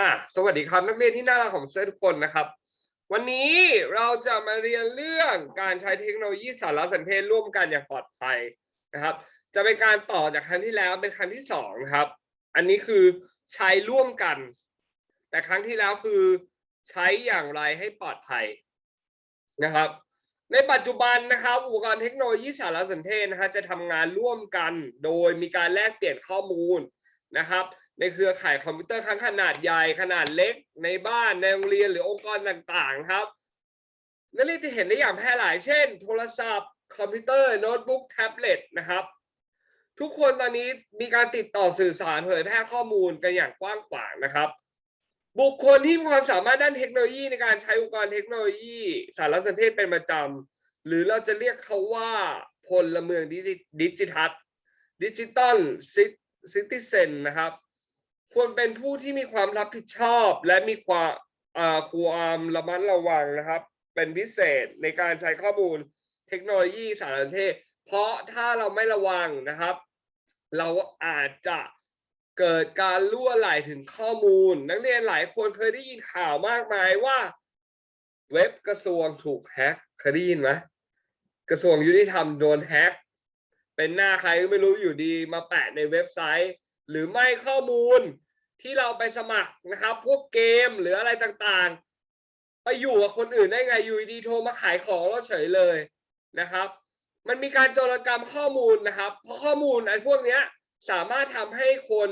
อะสวัสดีครับนักเรียนที่น่ารักของเซอร์ทุกคนนะครับ วันนี้เราจะมาเรียนเรื่องการใช้เทคโนโลยีสารสนเทศร่วมกันอย่างปลอดภัยนะครับ จะเป็นการต่อจากครั้งที่แล้วเป็นครั้งที่สองครับ อันนี้คือใช้ร่วมกัน แต่ครั้งที่แล้วคือใช้อย่างไรให้ปลอดภัยนะครับ ในปัจจุบันนะครับ อุปกรณ์เทคโนโลยีสารสนเทศนะฮะจะทำงานร่วมกัน โดยมีการแลกเปลี่ยนข้อมูลนะครับ ในเครือข่ายคอมพิวเตอร์ทั้งขนาดใหญ่ขนาดเล็กในบ้านในโรงเรียนหรือองค์กรต่างๆครับนักเรียนจะเห็นได้อย่างแพร่หลายเช่น โทรศัพท์ คอมพิวเตอร์โน้ตบุ๊กแท็บเล็ตนะครับ ทุกคนตอนนี้มีการติดต่อสื่อสารเผยแพร่ข้อมูลกันอย่างกว้างขวางนะครับ บุคคลที่มีความสามารถด้านเทคโนโลยีในการใช้อุปกรณ์เทคโนโลยีสารสนเทศเป็นประจำหรือเราจะเรียกเขาว่าพลเมืองดิจิดิจิทัลดิจิตอลซิติเซนนะครับ ควรเป็นผู้ที่มีความรับผิดชอบ และมีความอ่าความระมัดระวังนะครับ เป็นพิเศษในการใช้ข้อมูลเทคโนโลยีสารสนเทศ เพราะถ้าเราไม่ระวังนะครับ เราอาจจะเกิดการล่วไหลถึงข้อมูล นักเรียนหลายคนเคยได้ยินข่าวมากมายว่า เว็บกระทรวงถูกแฮกเคยได้ยินไหมกระทรวงยุติธรรมโดนแฮกเป็นหน้าใครก็ไม่รู้อยู่ดีมาแปะในเว็บไซต์ หรือไม่ข้อมูล ที่เราไปสมัครนะครับ พวกเกมหรืออะไรต่างๆ ไปอยู่กับคนอื่นได้ไงอยู่ดีโทรมาขายของเราเฉยเลยนะครับ มันมีการโจรกรรมข้อมูลนะครับ เพราะข้อมูลอันพวกเนี้ยสามารถทำให้คน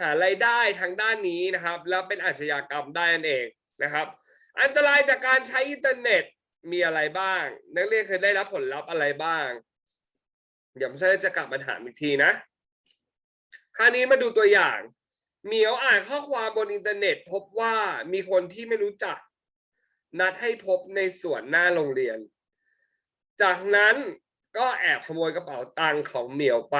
หารายได้ทางด้านนี้นะครับ แล้วเป็นอาชญากรรมได้นั่นเองนะครับ อันตรายจากการใช้อินเทอร์เน็ตมีอะไรบ้าง นักเรียนเคยได้รับผลลัพธ์อะไรบ้าง เดี๋ยวผมจะกลับมาถามอีกทีนะ คราวนี้มาดูตัวอย่าง เหมียวอ่านข้อความบนอินเทอร์เน็ต พบว่ามีคนที่ไม่รู้จัก นัดให้พบในสวนหน้าโรงเรียน จากนั้นก็แอบขโมยกระเป๋าตังค์ของเหมียวไป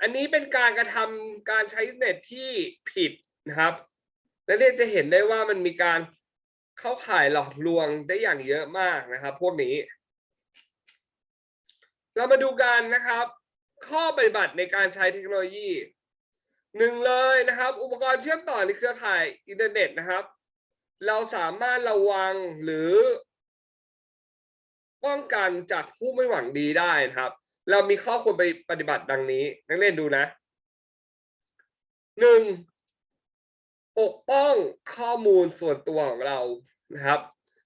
อันนี้เป็นการกระทำการใช้อินเทอร์เน็ตที่ผิดนะครับนักเรียนจะเห็นได้ว่ามันมีการเข้าข่ายหลอกลวงได้อย่างเยอะมากนะครับ พวกนี้ เรามาดูกันนะครับ ข้อปฏิบัติในการใช้เทคโนโลยี หนึ่งเลยนะครับ อุปกรณ์เชื่อมต่อในเครือข่ายอินเทอร์เน็ตนะครับ เราสามารถระวังหรือ ป้องกันจากผู้ไม่หวังดีได้นะครับ เรามีข้อควรไปปฏิบัติดังนี้ นักเรียนดูนะหนึ่งปกป้องข้อมูลส่วนตัวของเรานะครับ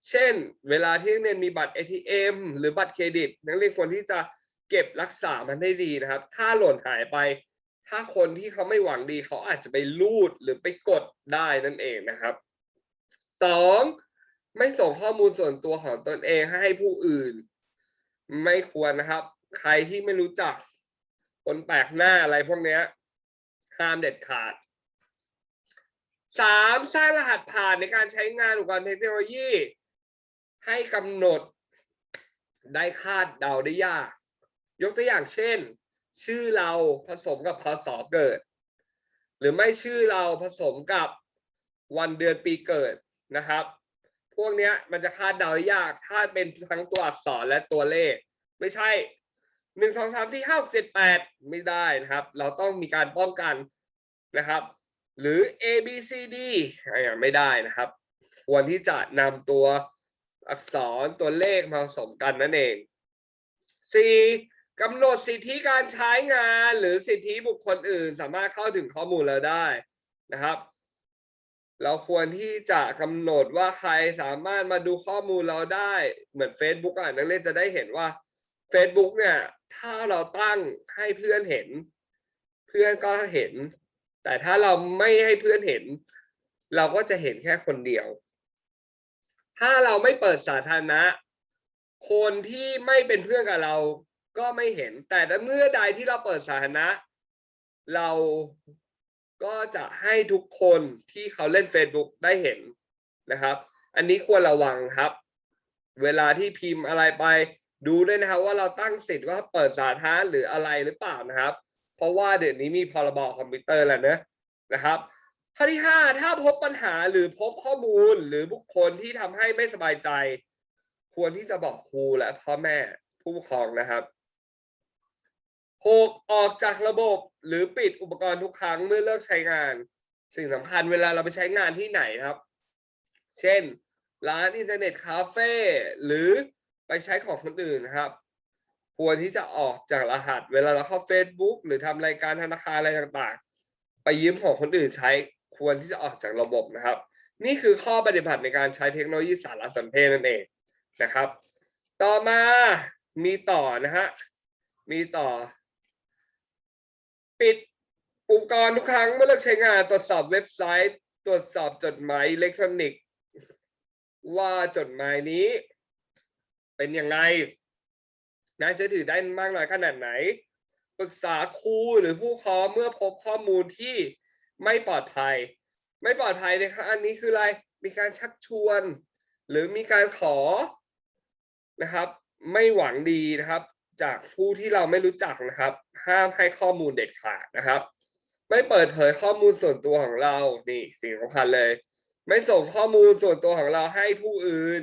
เช่น เวลาที่นักเรียนมีบัตร ATM หรือบัตรเครดิต นักเรียนควรที่จะเก็บรักษามันให้ดีนะครับ ถ้าหล่นหายไป ถ้าคนที่เขาไม่หวังดีเขาอาจจะไปลูดหรือไปกดได้นั่นเองนะครับสองไม่ส่งข้อมูลส่วนตัวของตนเองให้ผู้อื่น ไม่ควรนะครับ ใครที่ไม่รู้จัก คนแปลกหน้าอะไรพวกเนี้ยห้ามเด็ดขาดสามสร้างรหัสผ่านในการใช้งานอุปกรณ์เทคโนโลยี ให้กำหนดได้คาดเดาได้ยาก ยกตัวอย่างเช่น ชื่อเราผสมกับพศเกิด หรือไม่ชื่อเราผสมกับวันเดือนปีเกิดนะครับ พวกเนี้ยมันจะคาดเดายาก ถ้าเป็นทั้งตัวอักษรและตัวเลข ไม่ใช่หนึ่งสองสามสี่ห้าเจ็ดแปดไม่ได้นะครับ เราต้องมีการป้องกันนะครับ หรือ A B C D อ่าไม่ได้นะครับ ควรที่จะนำตัวอักษรตัวเลขมาผสมกันนั่นเอง 4. กำหนดสิทธิการใช้งานหรือสิทธิบุคคลอื่น สามารถเข้าถึงข้อมูลเราได้นะครับ เราควรที่จะกำหนดว่าใครสามารถมาดูข้อมูลเราได้เหมือน Facebook อะนักเรียนจะได้เห็นว่า Facebook เนี่ย ถ้าเราตั้งให้เพื่อนเห็น เพื่อนก็เห็น แต่ถ้าเราไม่ให้เพื่อนเห็น เราก็จะเห็นแค่คนเดียว ถ้าเราไม่เปิดสาธารณะคนที่ไม่เป็นเพื่อนกับเรา ก็ไม่เห็น แต่เมื่อใดที่เราเปิดสาธารณะ เราก็จะให้ทุกคนที่เขาเล่น Facebook ได้เห็นนะครับ อันนี้ควรระวังครับ เวลาที่พิมพ์อะไรไป ดูด้วยนะครับว่าเราตั้งสิทธิ์ว่าเปิดสาธารณะหรืออะไรหรือเปล่านะครับ เพราะว่าเดี๋ยวนี้มีพรบคอมพิวเตอร์แล้วเนะนะครับข้อที่ห้าถ้าพบปัญหาหรือพบข้อมูลหรือบุคคลที่ทำให้ไม่สบายใจ ควรที่จะบอกครูและพ่อแม่ผู้ปกครองนะครับ หกออกจากระบบหรือปิดอุปกรณ์ทุกครั้งเมื่อเลิกใช้งาน สิ่งสำคัญเวลาเราไปใช้งานที่ไหนครับ เช่น ร้านอินเทอร์เน็ตคาเฟ่หรือไปใช้ของคนอื่นนะครับ ควรที่จะออกจากรหัส เวลาเราเข้า Facebook หรือทำรายการธนาคารอะไรต่างๆ ไปยืมของคนอื่นใช้ควรที่จะออกจากระบบนะครับ นี่คือข้อปฏิบัติในการใช้เทคโนโลยีสารสนเทศนั่นเองนะครับ ต่อมามีต่อนะฮะมีต่อ ปิดอุปกรณ์ทุกครั้งเมื่อเลิกใช้งานตรวจสอบเว็บไซต์ ตรวจสอบจดหมายอิเล็กทรอนิกส์ ว่าจดหมายนี้ เป็นยังไงน่าจะถือได้มากน้อยขนาดไหน ปรึกษาครูหรือผู้ครองเมื่อพบข้อมูลที่ไม่ปลอดภัย ไม่ปลอดภัยในครั้งนี้คืออะไรมีการชักชวน หรือมีการขอนะครับ ไม่หวังดีนะครับ จากผู้ที่เราไม่รู้จักนะครับ ห้ามให้ข้อมูลเด็ดขาดนะครับ ไม่เปิดเผยข้อมูลส่วนตัวของเรานี่สิ่งสำคัญเลย ไม่ส่งข้อมูลส่วนตัวของเราให้ผู้อื่น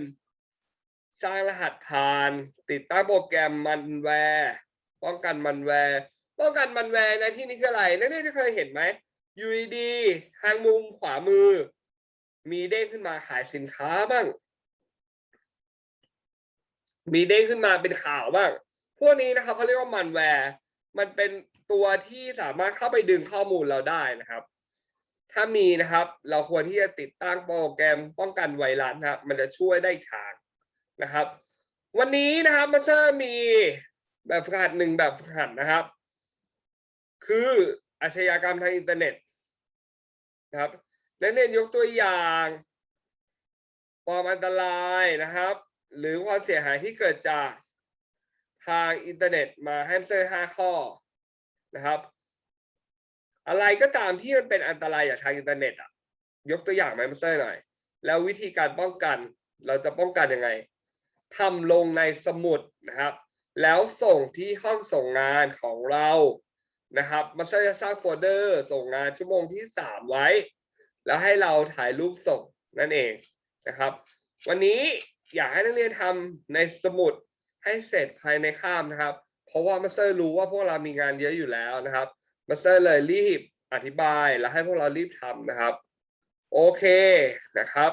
สร้างรหัสผ่าน ติดตั้งโปรแกรมมันแวร์ป้องกันมันแวร์ป้องกันมันแวร์ในที่นี้คืออะไรนักเรียนจะเคยเห็นไหมอยู่ดีทางมุมขวามือ มีเด้งขึ้นมาขายสินค้าบ้าง มีเด้งขึ้นมาเป็นข่าวบ้าง พวกนี้นะครับเขาเรียกว่ามันแวร์มันเป็นตัวที่สามารถเข้าไปดึงข้อมูลเราได้นะครับ ถ้ามีนะครับ เราควรที่จะติดตั้งโปรแกรมป้องกันไวรัสนะครับ มันจะช่วยได้ทางนะครับ วันนี้นะครับมาเตอร์มีแบบฝึกหัดหนึ่งแบบฝึกหัดนะครับ คืออาชญากรรมทางอินเทอร์เน็ตนะครับและเรียนยกตัวอย่างความอันตรายนะครับ หรือความเสียหายที่เกิดจาก ทางอินเทอร์เน็ตมาให้มสเตอร์ห้าข้อนะครับ อะไรก็ตามที่มันเป็นอันตรายจากทางอินเทอร์เน็ตอะยกตัวอย่างไหมมาสเตอร์หน่อย แล้ววิธีการป้องกันเราจะป้องกันยังไงทำลงในสมุดนะครับ แล้วส่งที่ห้องส่งงานของเรานะครับมาสเตอร์จะสร้างโฟลเดอร์ส่งงานชั่วโมงที่สามไว้ แล้วให้เราถ่ายรูปส่งนั่นเองนะครับ วันนี้อยากให้นักเรียนทำในสมุด ให้เสร็จภายในข้ามนะครับ เพราะว่ามาสเตอร์รู้ว่าพวกเรามีงานเยอะอยู่แล้วนะครับมาสเตอร์เลยรีบอธิบายและให้พวกเรารีบทำนะครับ โอเคนะครับ